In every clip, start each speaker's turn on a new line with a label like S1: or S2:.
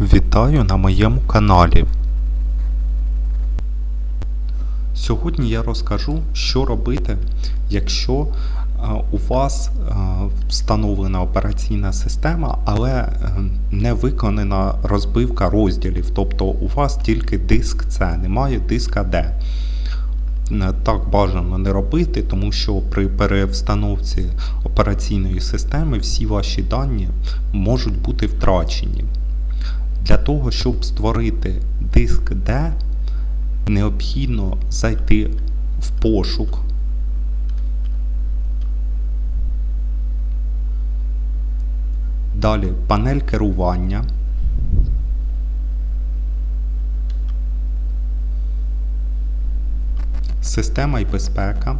S1: Вітаю на моєму каналі. Сьогодні я розкажу, що робити, якщо е, у вас е, встановлена операційна система, але е, не виконана розбивка розділів. Тобто у вас тільки диск C, немає диска D. Так бажано не робити, тому що при перевстановці операційної системи всі ваші дані можуть бути втрачені. Для того, щоб створити диск D, необхідно зайти в пошук. Далі панель керування. Система і безпека,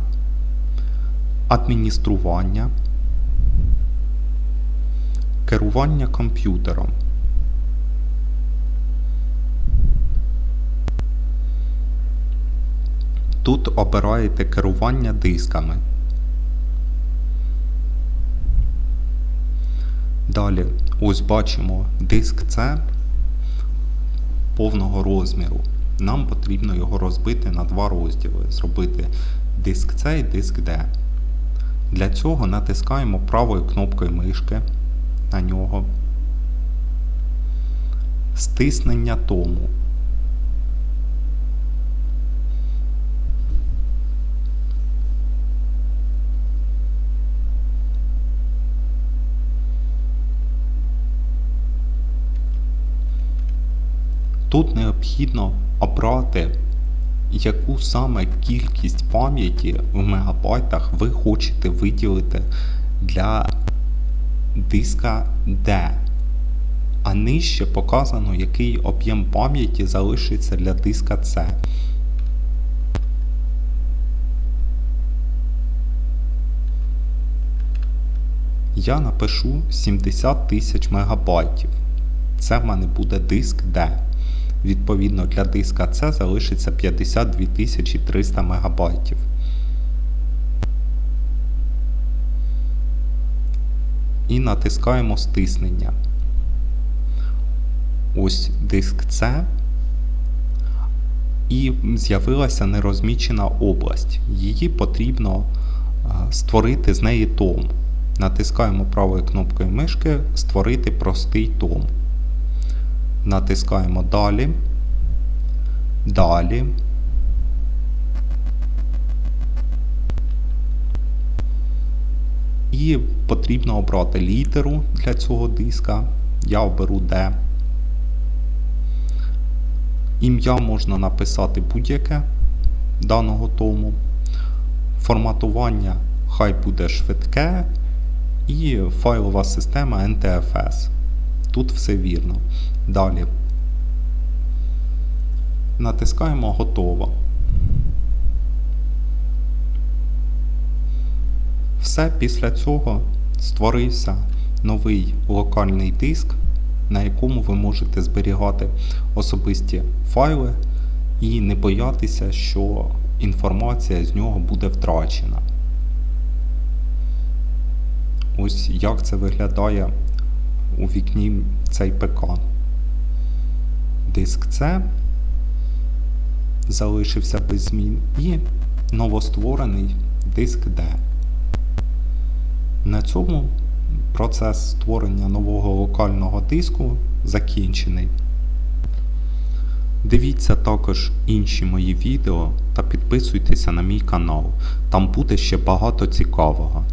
S1: адміністрування, керування комп'ютером. Тут обираєте керування дисками. Далі ось бачимо диск C повного розміру. Нам потрібно його розбити на два розділи. Зробити диск C і диск D. Для цього натискаємо правою кнопкою мишки на нього. Стиснення тому. Тут необхідно обрати, яку саме кількість пам'яті в мегабайтах ви хочете виділити для диска D. А нижче показано, який об'єм пам'яті залишиться для диска C. Я напишу 70 тисяч мегабайтів. Це в мене буде диск D. Відповідно, для диска C залишиться 52 300 МБ. І натискаємо стиснення. Ось диск C. І з'явилася нерозмічена область. Її потрібно е, створити з неї том. Натискаємо правою кнопкою мишки Створити простий том. Натискаємо Далі. Далі. І потрібно обрати літеру для цього диска. Я оберу D. Ім'я можна написати будь-яке даного тому. Форматування хай буде швидке і файлова система NTFS. Тут все вірно. Далі. Натискаємо Готово. Все після цього створився новий локальний диск, на якому ви можете зберігати особисті файли і не боятися, що інформація з нього буде втрачена. Ось як це виглядає у вікні цей ПК. Диск C залишився без змін і новостворений диск D. На цьому процес створення нового локального диску закінчений. Дивіться також інші мої відео та підписуйтеся на мій канал. Там буде ще багато цікавого.